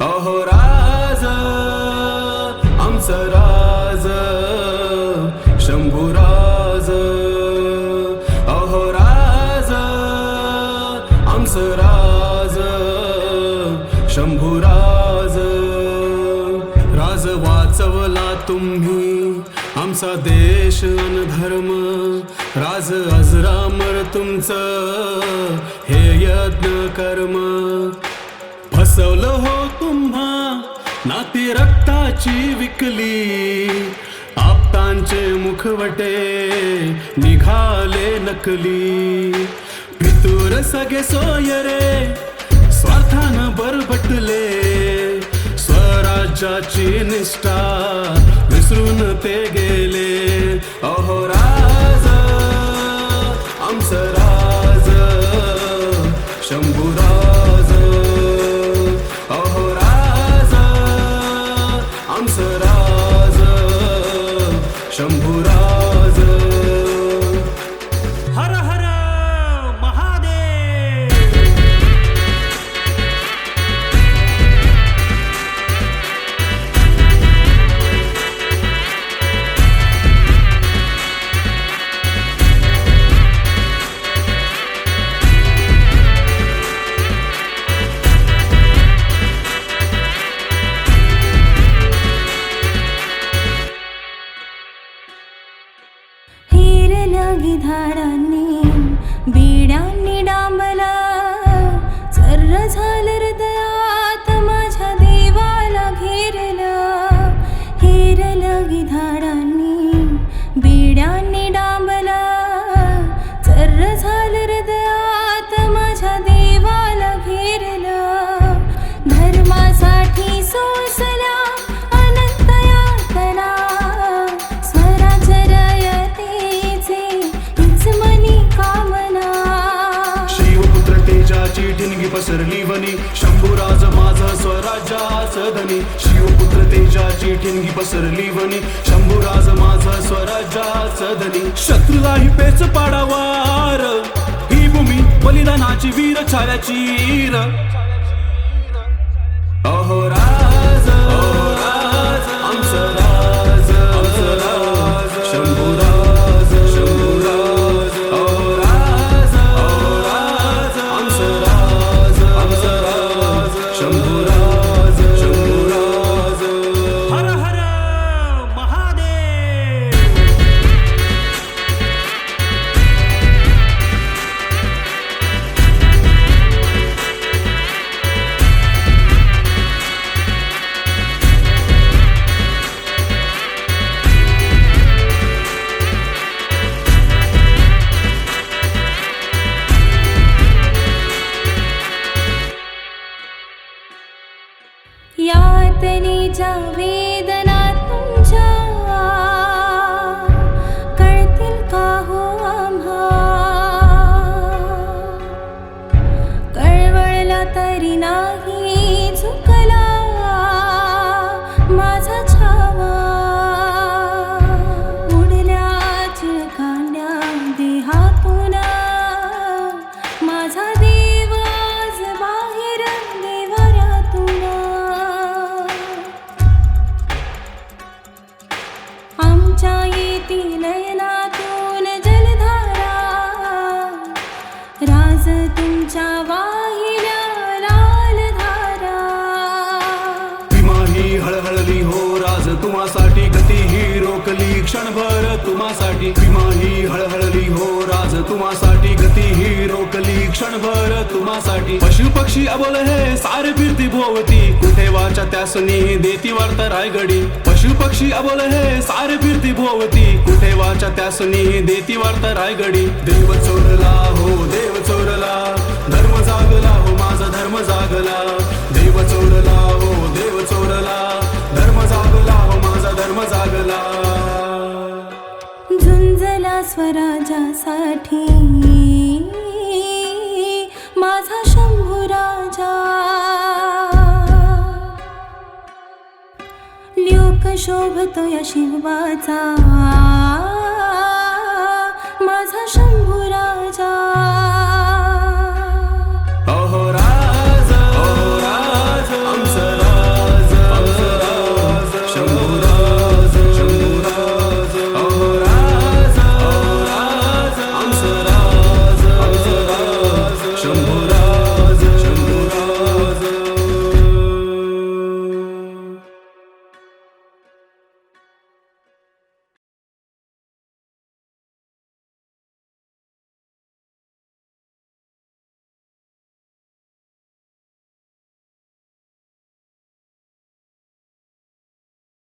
अहो राज आमचं राज शंभूराज अहो राज आमचं राज शंभू राज. वाचवला तुम्ही आमचा देश अन धर्म. राज अजरामर तुमचं हे यज्ञ कर्म फसवलं हो नाती रक्ताची विकली आपतांचे मुखवटे निघाले नकली. फितूर सगळे सोयरे स्वार्थान बरबटले. स्वराज्याची निष्ठा विसरून ते गेले. अहोराज आमचं राज शंभूराज. तेजाची ठिणगी पसरली वनी शंभूराज माझा स्वराजाच धनी. शिवपुत्र तेजाची ठिणगी पसरली वनी शंभूराज माझा स्वराज्याचं धनी. शत्रूलाही पेच पाडावार. ही भूमी बलिदानाची वीर छायाची यात्री जा तुम्हासाठी गती ही रोकली क्षणभर तुम्हासाठी विमा ही हळहळली हो राज. तुम्हासाठी गती ही रोकली क्षणभर तुम्हासाठी पशु पक्षी अबोल हे सारे फिरती भोवती. कुठे वाचा त्यासनी देती वार्ता रायगडी. पशु पक्षी अबोल हे सारे फिरती भोवती. कुठे वाचा त्यासनी देती वार्ता रायगडी. देव चोरला हो देव चोरला. धर्म जागला हो माझा धर्म जागला. देव चोरला स्वराजासाठी माझा शंभू राजा. लोक शोभतो या शिवाचा.